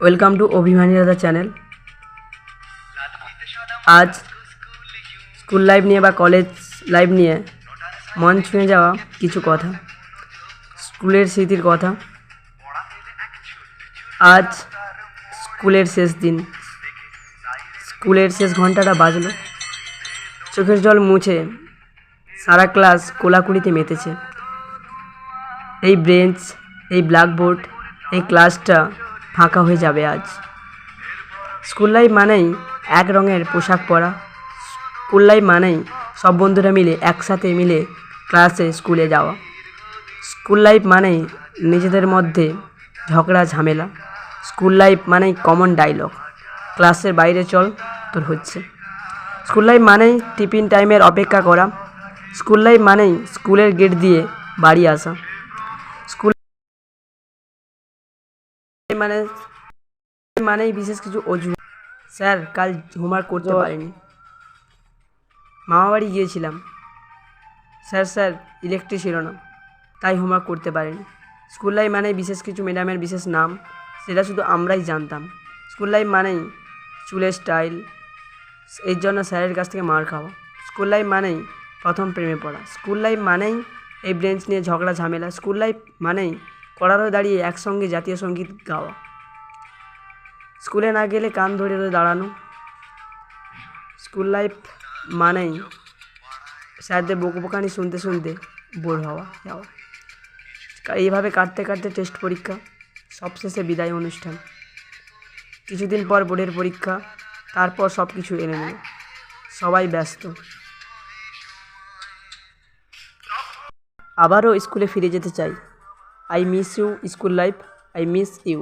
Welcome to অভিমানী দাদা channel. আজ স্কুল লাইফ নিয়ে বা কলেজ লাইফ নিয়ে মন ছুঁয়ে যাওয়া কিছু কথা, স্কুলের স্মৃতির কথা। আজ স্কুলের শেষ দিন। স্কুলের শেষ ঘন্টাটা বাজলো। চোখের জল মুছে সারা ক্লাস কোলাকুলিতে মেতেছে। এই ব্রেঞ্চ, এই ব্ল্যাকবোর্ড, এই ক্লাসটা ফাঁকা হয়ে যাবে আজ। স্কুল লাইফ মানেই এক রঙের পোশাক পরা। স্কুল লাইফ মানেই সব বন্ধুরা মিলে একসাথে মিলে ক্লাসে স্কুলে যাওয়া। স্কুল লাইফ মানেই নিজেদের মধ্যে ঝগড়া, ঝামেলা। স্কুল লাইফ মানেই কমন ডায়লগ ক্লাসের বাইরে চল, তোর হচ্ছে। স্কুল লাইফ মানেই টিফিন টাইমের অপেক্ষা করা। স্কুল লাইফ মানেই স্কুলের গেট দিয়ে বাড়ি আসা। মানে মানেই বিশেষ কিছু অজু। স্যার কাল হোমওয়ার্ক করতে পারিনি। মামা বাড়ি গিয়েছিলাম। স্যার স্যার ইলেকট্রিক ছিল না তাই হোমওয়ার্ক করতে পারিনি। স্কুল লাইফ মানেই বিশেষ কিছু ম্যাডামের বিশেষ নাম সেটা শুধু আমরাই জানতাম। স্কুল লাইফ মানেই চুলের স্টাইল এর জন্য স্যারের কাছ থেকে মার খাওয়া। স্কুল লাইফ মানেই প্রথম প্রেমে পড়া। স্কুল লাইফ মানেই এই ব্রেঞ্চ নিয়ে ঝগড়া ঝামেলা। স্কুল লাইফ মানেই কড়ারও দাঁড়িয়ে একসঙ্গে জাতীয় সংগীত গাওয়া। স্কুলে না গেলে কান ধরে ধরে দাঁড়ানো। স্কুল লাইফ মানেই স্যারদের বকুবকানি শুনতে শুনতে বোর হওয়া, যাওয়া। এইভাবে কাটতে কাটতে টেস্ট পরীক্ষা, সবশেষে বিদায় অনুষ্ঠান। কিছুদিন পর বোর্ডের পরীক্ষা, তারপর সব কিছু এনে নেয় সবাই ব্যস্ত। আবারও স্কুলে ফিরে যেতে চাই। I miss you school life I miss you